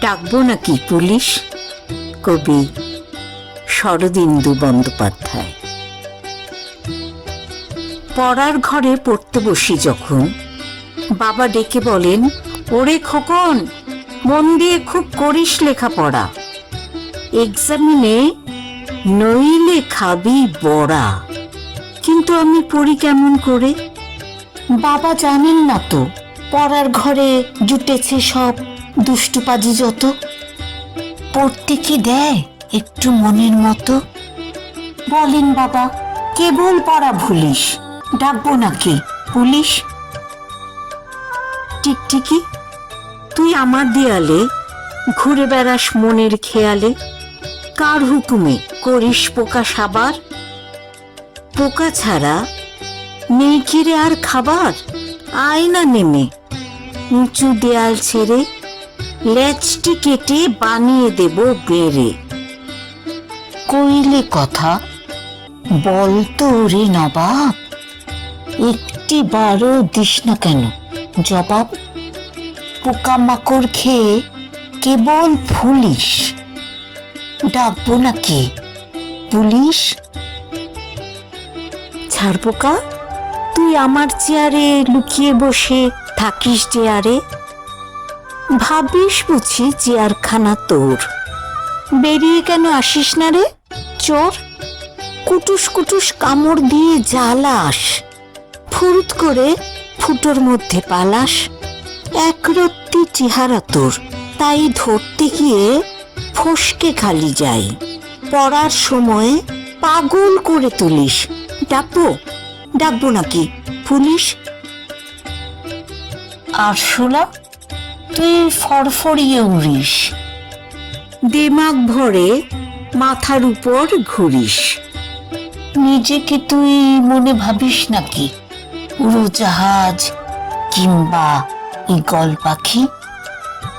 ডাকবো নাকি পুলিশ? কবি শরদিন্দু বন্দ্যোপাধ্যায় পড়ার ঘরে পড়তে বসি যখন, বাবা ডেকে বলেন, ওরে খোকন, মন দিয়ে খুব করিস লেখাপড়া। এক্সামিনে নইলে খাবি বড়া। কিন্তু আমি পড়ি কেমন করে? বাবা জানেন না তো, পড়ার ঘরে জুটেছে সব দুষ্টুপাজি যত, পড়তে কি দেয় একটু মনের মতো? বলেন বাবা, কেবল পড়া ভুলিস, ডাকবো নাকি পুলিশ? টিকটিকি, তুই আমার দেয়ালে ঘুরে বেড়াস মনের খেয়ালে, কার হুকুমে করিস পোকা সাবার? পোকা ছাড়া নেই কিরে আর খাবার আয় না নেমে উঁচু দেয়াল ছেড়ে লেজটি কেটে বানিয়ে দেব বেড়ে। কইলে কথা বলতো রে নবাব, একটি বারও দিস না কেন? জবাব, পোকামাকড় খেয়ে কেবল ফুলিস। ডাকবো নাকি? পুলিশ? ছাড় পোকা তুই আমার চেয়ারে লুকিয়ে বসে থাকিস চেয়ারে ভাবিস বুঝি চেয়ারখানা তোর। বেরিয়ে কেন আসিস না রে? চোর। কুটুস কুটুস কামড় দিয়ে জ্বালাস। ফুরুত করে ফুটোর মধ্যে পালাস। একরত্তি চেহারা তোর। তাই ধরতে গিয়ে ফসকে খালি যাই। পড়ার সময় পাগল করে তুলিস। ডাকবো? ডাকবো নাকি? পুলিশ? আরশোলা? তুই ফড়ফড়িয়ে উড়িস। দেমাগ ভরে মাথার উপর ঘুরিস। নিজেকে তুই মনে ভাবিস নাকি? উড়োজাহাজ কিংবা ইগল পাখি?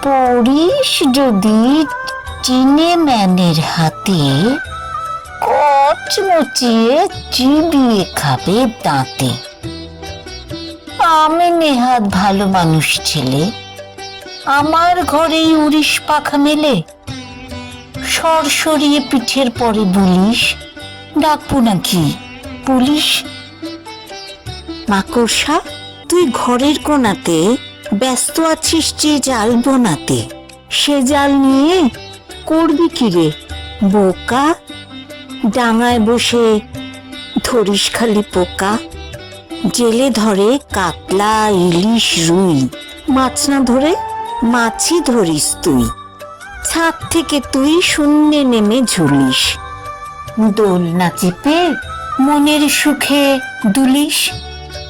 পড়িস যদি চিনে ম্যানের হাতে, কচ মুচিয়ে চিবিয়ে খাবে দাঁতে। আমি নেহাত ভালো মানুষ ছেলে। আমার ঘরেই উড়িস পাখা মেলে। সর সরিয়ে পিঠের পরে বলিস, ডাকবো নাকি? পুলিশ মাকড়সা তুই ঘরের কোনাতে ব্যস্ত আছিস যে জাল বোনাতে। সে জাল নিয়ে করবি কি রে? বোকা? ডাঙায় বসে ধরিস খালি পোকা? জেলে ধরে কাতলা, ইলিশ, রুই, মাছ না ধরে মাছই ধরিস তুই। ছাদ থেকে তুই শূন্যে নেমে ঝুলিস। দোল না চেপে মনের সুখে দুলিস।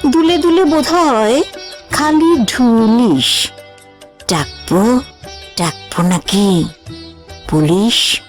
দুলে দুলে বোধ হয় খালি ঢুলিস। ডাকবো ডাকবো নাকি পুলিশ?